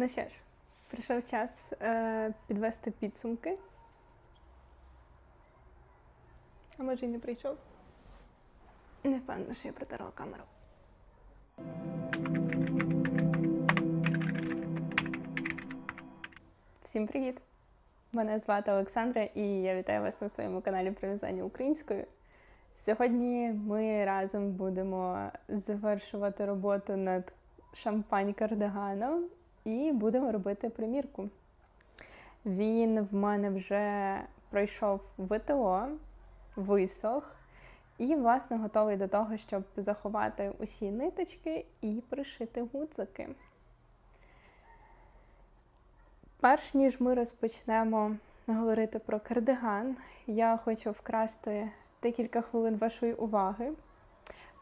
Ну що ж, прийшов час е, підвести підсумки. А може і не прийшов? Не впевнена, що я протерла камеру. Всім привіт! Мене звати Олександра і я вітаю вас на своєму каналі про в'язання українською. Сьогодні ми разом будемо завершувати роботу над шампань кардиганом і будемо робити примірку. Він в мене вже пройшов ВТО, висох, і, власне, готовий до того, щоб заховати усі ниточки і пришити гудзики. Перш ніж ми розпочнемо говорити про кардиган, я хочу вкрасти декілька хвилин вашої уваги.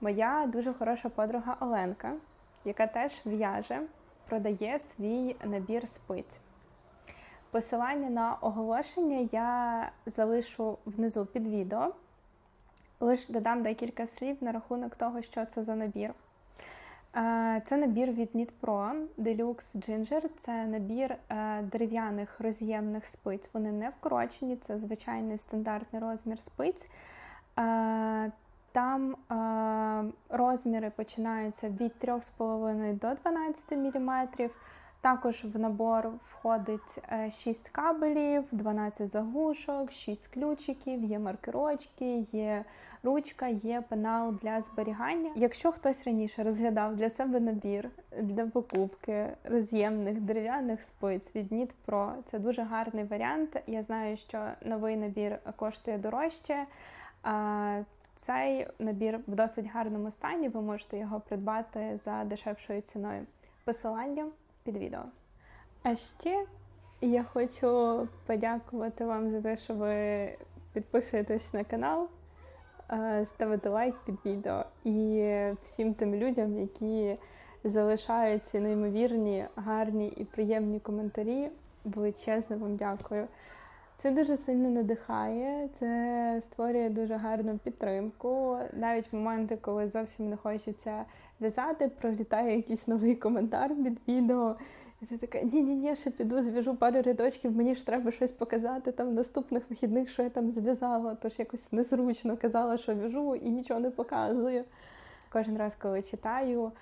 Моя дуже хороша подруга Оленка, яка теж в'яже, продає свій набір спиць. Посилання на оголошення я залишу внизу під відео. Лише додам декілька слів на рахунок того, що це за набір. Е, Це набір від Knit Deluxe Ginger. Це набір е, дерев'яних роз'ємних спиць. Вони не вкорочені, це звичайний стандартний розмір спиць. Е, Там е, розміри починаються від 3,5 до 12 мм. Також в набор входить 6 кабелів, 12 заглушок, 6 ключиків, є маркерочки, є ручка, є пенал для зберігання. Якщо хтось раніше розглядав для себе набір для покупки роз'ємних дерев'яних спиць від Knit Pro, це дуже гарний варіант. Я знаю, що новий набір коштує дорожче. Цей набір в досить гарному стані. Ви можете його придбати за дешевшою ціною. Посилання під відео. А ще я хочу подякувати вам за те, що ви підписуєтесь на канал, е, ставите лайк під відео і всім тим людям, які залишають ці неймовірні, гарні і приємні коментарі. Величезне вам дякую. Це дуже сильно надихає, це створює дуже гарну підтримку. Навіть в моменти, коли зовсім не хочеться в'язати, пролітає якийсь новий коментар під відео. І ти така, ні-ні-ні, ще піду, зв'яжу пару рядочків, мені ж треба щось показати там в наступних вихідних, що я там зв'язала, тож якось незручно казала, що в'яжу і нічого не показую. Кожен раз, коли читаю,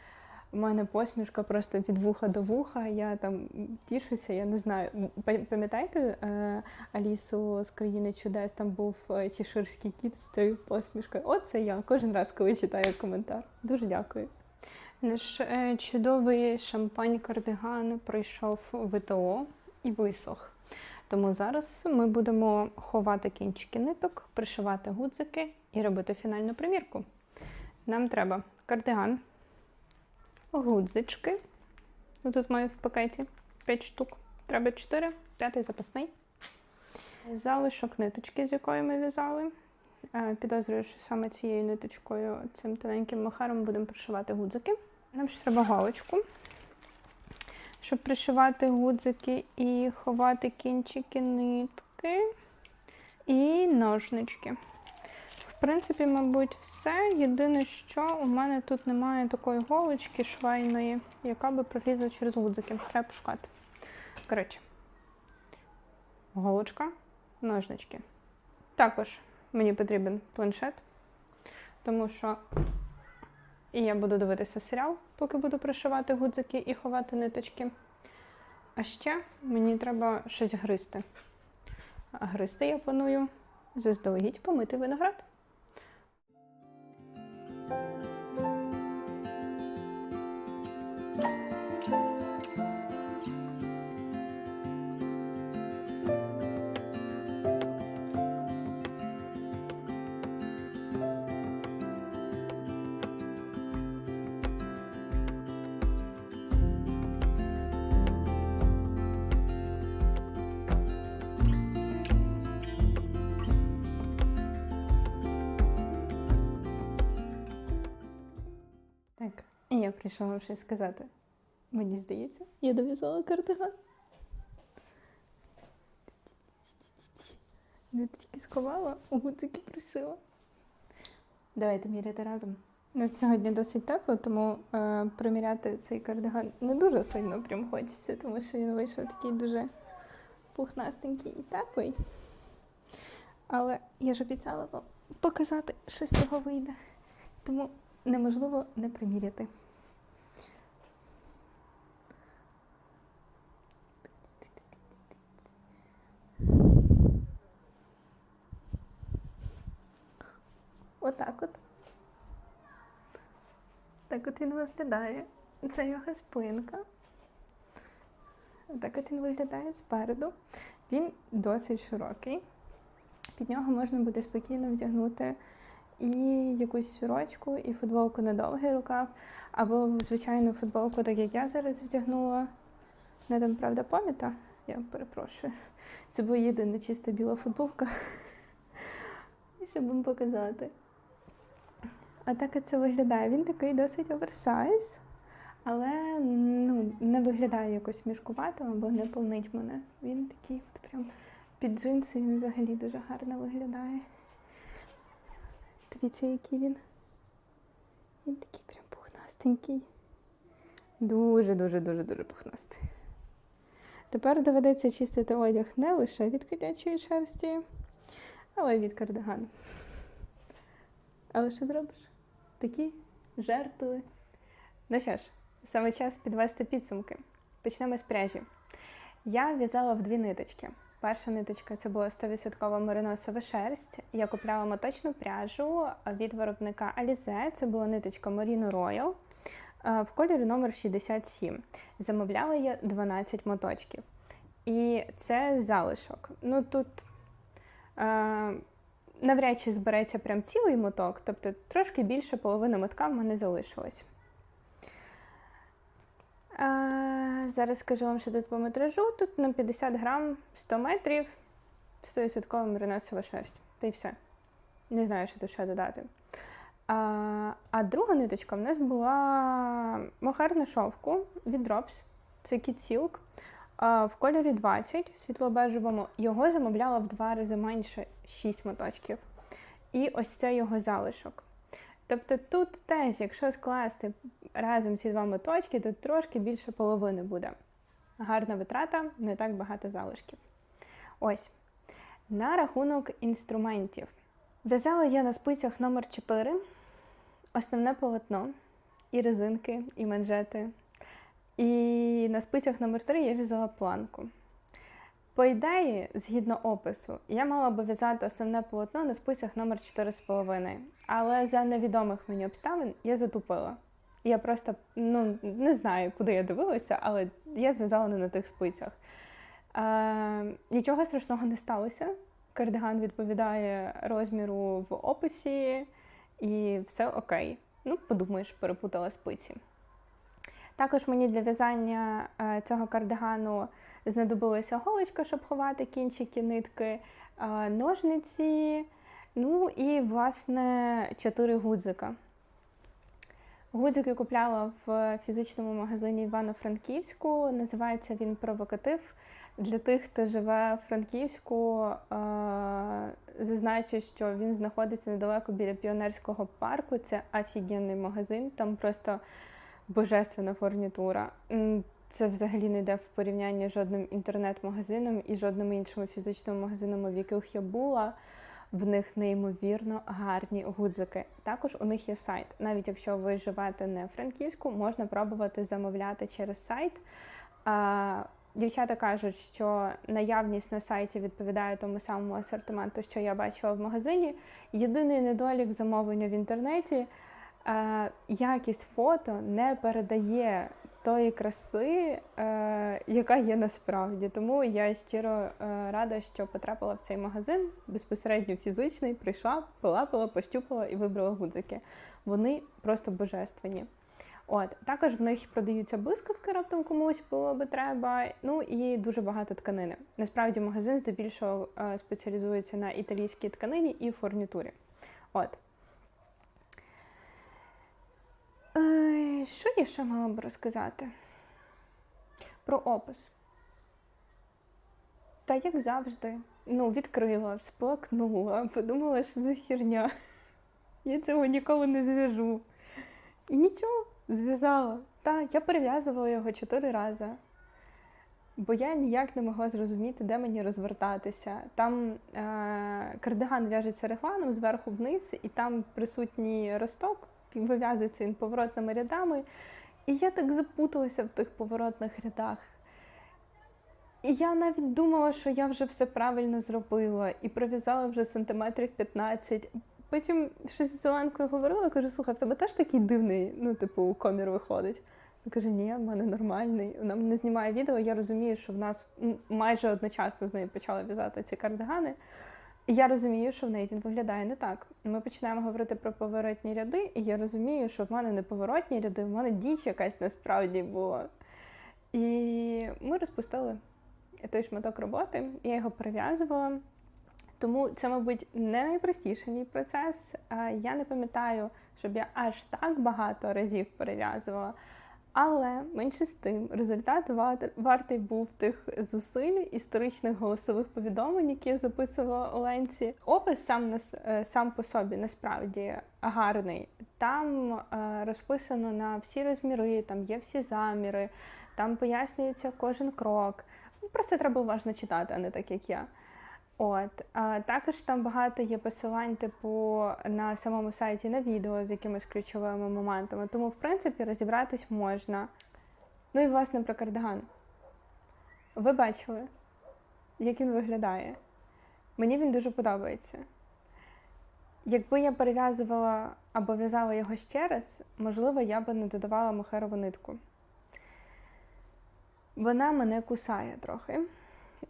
у мене посмішка просто від вуха до вуха. Я там тішуся, я не знаю. Пам'ятаєте е, Алісу з країни чудес? Там був е, чеширський кіт з цією посмішкою. Оце я кожен раз, коли читаю коментар. Дуже дякую. Наш е, чудовий шампань кардиган пройшов ВТО і висох. Тому зараз ми будемо ховати кінчики ниток, пришивати гудзики і робити фінальну примірку. Нам треба кардиган гудзички. Ну, Тут маю в пакеті 5 штук. Треба 4, п'ятий запасний. Залишок ниточки, з якої ми в'язали. Е, Підозрюю, що саме цією ниточкою, цим тоненьким махаром будемо пришивати гудзики. Нам ще треба галочку, щоб пришивати гудзики і ховати кінчики нитки і ножнички. В принципі, мабуть, все. Єдине, що у мене тут немає такої голочки швейної, яка би пролізла через гудзики. Треба пошукати. Коротше, голочка, ножнички. Також мені потрібен планшет, тому що і я буду дивитися серіал, поки буду пришивати гудзики і ховати ниточки. А ще мені треба щось гризти. А гризти я планую заздалегідь помити виноград. Так, і я прийшла вам щось сказати. Мені здається, я дов'язала кардиган. Ниточки сховала, гудзики пришила. Давайте міряти разом. У нас сьогодні досить тепло, тому е, приміряти цей кардиган не дуже сильно прям хочеться, тому що він вийшов такий дуже пухнастенький і теплий. Але я ж обіцяла вам показати, що з цього вийде. Тому неможливо не приміряти. Отак от. Так от він виглядає. Це його спинка. Так от він виглядає спереду. Він досить широкий. Під нього можна буде спокійно вдягнути і якусь сорочку, і футболку на довгий рукав, або звичайну футболку, так як я зараз вдягнула. Не там, правда, поміта. Я перепрошую. Це була єдина чиста біла футболка. Щоб вам показати. А так це виглядає. Він такий досить оверсайз, але ну, не виглядає якось мішкувато або не повнить мене. Він такий от прям під джинси він взагалі дуже гарно виглядає. Дивіться, який він. Він такий прям пухнастенький. Дуже-дуже дуже дуже пухнастий. Тепер доведеться чистити одяг не лише від котячої шерсті, але й від кардигану. Але що зробиш? Такі жертви. Ну що ж, саме час підвести підсумки. Почнемо з пряжі. Я в'язала в дві ниточки. Перша ниточка це була 100% мериносова шерсть. Я купляла моточну пряжу від виробника Alize. Це була ниточка Merino Royal в кольорі номер 67. Замовляла я 12 моточків. І це залишок. Ну тут е, навряд чи збереться прям цілий моток, тобто трошки більше половини мотка в мене залишилось. Зараз скажу вам, що тут по метражу. Тут на 50 грам 100 метрів 100% мериносова шерсть. Та й все. Не знаю, що тут ще додати. А а друга ниточка в нас була мохерна шовку від Drops. Це Kid Silk. В кольорі 20 світло-бежевому. Його замовляла в два рази менше 6 моточків. І ось це його залишок. Тобто тут теж, якщо скласти разом ці два моточки, то трошки більше половини буде. Гарна витрата, не так багато залишків. Ось. На рахунок інструментів. В'язала я на спицях номер 4 основне полотно, і резинки, і манжети. І на спицях номер 3 я в'язала планку. По ідеї, згідно опису, я мала би в'язати основне полотно на списах номер 4,5. Але за невідомих мені обставин я затупила. Я просто ну, не знаю, куди я дивилася, але я зв'язала не на тих спицях. Е, Нічого страшного не сталося. Кардиган відповідає розміру в описі, і все окей. Ну, подумаєш, перепутала спиці. Також мені для в'язання е, цього кардигану знадобилася голочка, щоб ховати кінчики нитки, е, ножниці, ну і, власне, чотири гудзика. Гудзики купляла в фізичному магазині Івано-Франківську. Називається він Провокатив. Для тих, хто живе в Франківську, е, зазначу, що він знаходиться недалеко біля піонерського парку. Це офігенний магазин. Там просто божественна фурнітура. Це взагалі не йде в порівнянні з жодним інтернет-магазином і жодним іншим фізичним магазином, в яких я була. В них неймовірно гарні гудзики. Також у них є сайт. Навіть якщо ви живете не в Франківську, можна пробувати замовляти через сайт. А, Дівчата кажуть, що наявність на сайті відповідає тому самому асортименту, що я бачила в магазині. Єдиний недолік замовлення в інтернеті якість фото не передає тої краси, е, яка є насправді. Тому я щиро е, рада, що потрапила в цей магазин безпосередньо фізичний, прийшла, полапила, пощупала і вибрала гудзики. Вони просто божественні. От також в них продаються блискавки, раптом комусь було би треба. Ну і дуже багато тканини. Насправді магазин здебільшого е, спеціалізується на італійській тканині і фурнітурі. От. Що я ще мала б розказати? Про опис. Та як завжди, ну, відкрила, сплакнула, подумала, що за херня. Я цього ніколи не зв'яжу. І нічого, зв'язала. Та, я перев'язувала його чотири рази. Бо я ніяк не могла зрозуміти, де мені розвертатися. Там е- кардиган в'яжеться регланом зверху вниз, і там присутній росток, вив'язується він поворотними рядами. І я так запуталася в тих поворотних рядах. І я навіть думала, що я вже все правильно зробила, і пров'язала вже сантиметрів 15. Потім щось з Оленкою говорила, кажу, слухай, в тебе теж такий дивний, ну, типу, комір виходить. Вона каже, ні, в мене нормальний. Вона мене знімає відео, я розумію, що в нас майже одночасно з нею почали в'язати ці кардигани. І я розумію, що в неї він виглядає не так. Ми починаємо говорити про поворотні ряди, і я розумію, що в мене не поворотні ряди, в мене діч якась насправді була. І ми розпустили той шматок роботи, я його перев'язувала. Тому це, мабуть, не найпростіший мій процес. Я не пам'ятаю, щоб я аж так багато разів перев'язувала. Але менше з тим, результат вар- вартий був тих зусиль історичних голосових повідомлень, які я записувала Оленці. Опис сам нас е, сам по собі насправді гарний. Там е, розписано на всі розміри, там є всі заміри, там пояснюється кожен крок. Просто треба уважно читати, а не так як я. От а, також там багато є посилань, типу на самому сайті на відео з якимись ключовими моментами. Тому, в принципі, розібратись можна. Ну і власне про кардиган. Ви бачили, як він виглядає. Мені він дуже подобається. Якби я перев'язувала або в'язала його ще раз, можливо, я би не додавала мохерову нитку. Вона мене кусає трохи.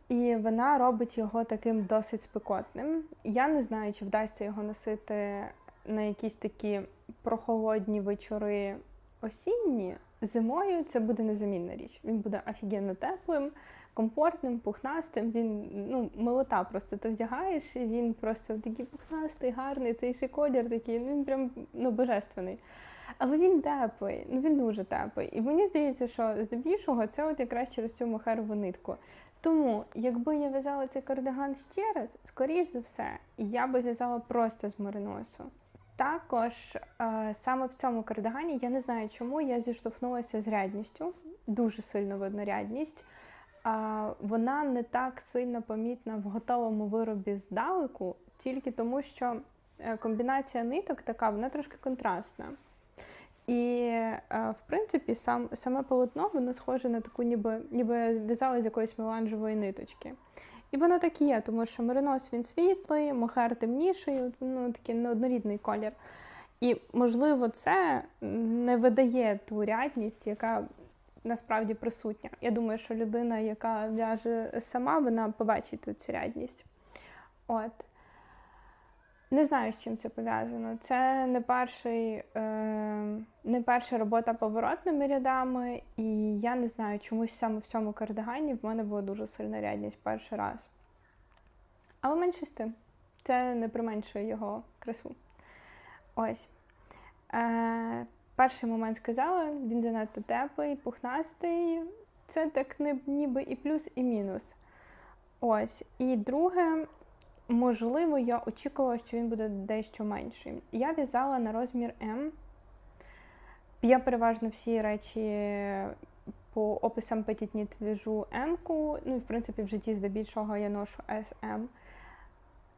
І вона робить його таким досить спекотним. Я не знаю, чи вдасться його носити на якісь такі прохолодні вечори осінні. Зимою це буде незамінна річ. Він буде офігенно теплим, комфортним, пухнастим. Він ну, милота просто ти вдягаєш, і він просто такий пухнастий, гарний, цей ще колір такий, ну, він прям ну, божественний. Але він теплий, ну він дуже теплий. І мені здається, що здебільшого це от якраз через цю мохерову нитку. Тому, якби я в'язала цей кардиган ще раз, скоріш за все, я би в'язала просто з мериносу. Також е, саме в цьому кардигані я не знаю, чому я зіштовхнулася з рядністю, дуже сильно видно рядність. А вона не так сильно помітна в готовому виробі здалеку, тільки тому, що е, комбінація ниток така, вона трошки контрастна. І, е, в принципі, сам, саме полотно воно схоже на таку, ніби ніби я в'язала з якоїсь меланжевої ниточки. І воно так і є, тому що меринос він світлий, мохер темніший, ну такий неоднорідний колір. І, можливо, це не видає ту рядність, яка насправді присутня. Я думаю, що людина, яка в'яже сама, вона побачить тут цю рядність. От. Не знаю, з чим це пов'язано. Це не перший, е, не перша робота поворотними рядами, і я не знаю, чомусь саме в цьому кардигані в мене була дуже сильна рядність перший раз. Але менше з тим, це не применшує його красу. Ось. Е, Перший момент сказала, він занадто теплий, пухнастий. Це так ніби і плюс, і мінус. Ось. І друге, можливо, я очікувала, що він буде дещо менший. Я в'язала на розмір М. Я переважно всі речі по описам Knit в'яжу М-ку. Ну і в принципі в житті здебільшого я ношу SM.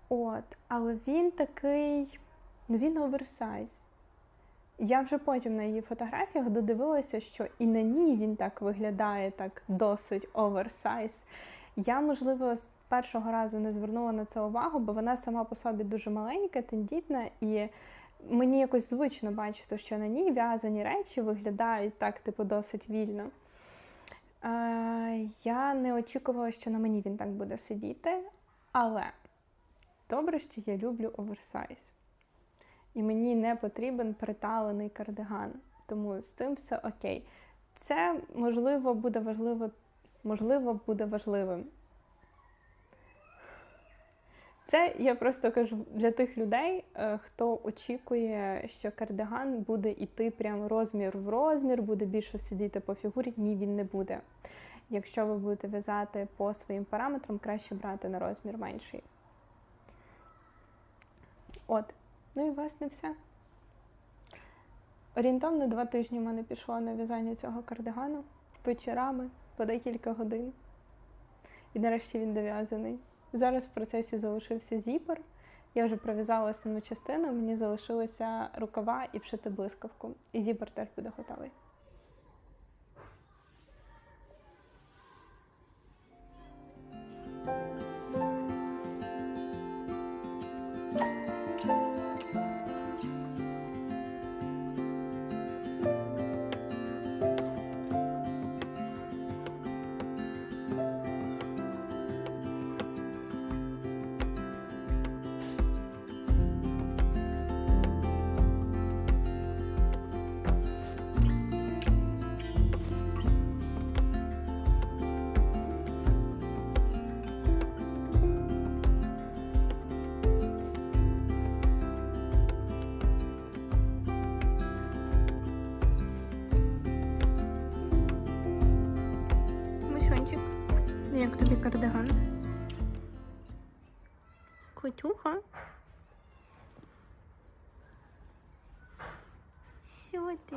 От, але він такий, ну він оверсайз. Я вже потім на її фотографіях додивилася, що і на ній він так виглядає, так досить оверсайз. Я, можливо, першого разу не звернула на це увагу, бо вона сама по собі дуже маленька, тендітна, і мені якось звично бачити, що на ній в'язані речі виглядають так, типу, досить вільно. Е, я не очікувала, що на мені він так буде сидіти, але добре, що я люблю оверсайз. І мені не потрібен приталений кардиган. Тому з цим все окей. Це можливо буде важливо, можливо, буде важливим. Це я просто кажу для тих людей, е, хто очікує, що кардиган буде йти прям розмір в розмір, буде більше сидіти по фігурі. Ні, він не буде. Якщо ви будете в'язати по своїм параметрам, краще брати на розмір менший. От. Ну і власне все. Орієнтовно два тижні в мене пішло на в'язання цього кардигану вечорами по декілька годин. І нарешті він дов'язаний. Зараз в процесі залишився зіпер. Я вже пров'язала основну частину, мені залишилися рукава і вшити блискавку. І зіпер теж буде готовий. Мишончик, як тобі кардиган? Котюха. Що ти?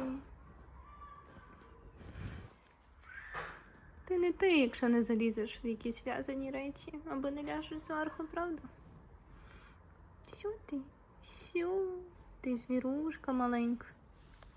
Ти не ти, якщо не залізеш в якісь в'язані речі або не ляжеш зверху, правда? Що ти? Що? Ти звірушка маленька.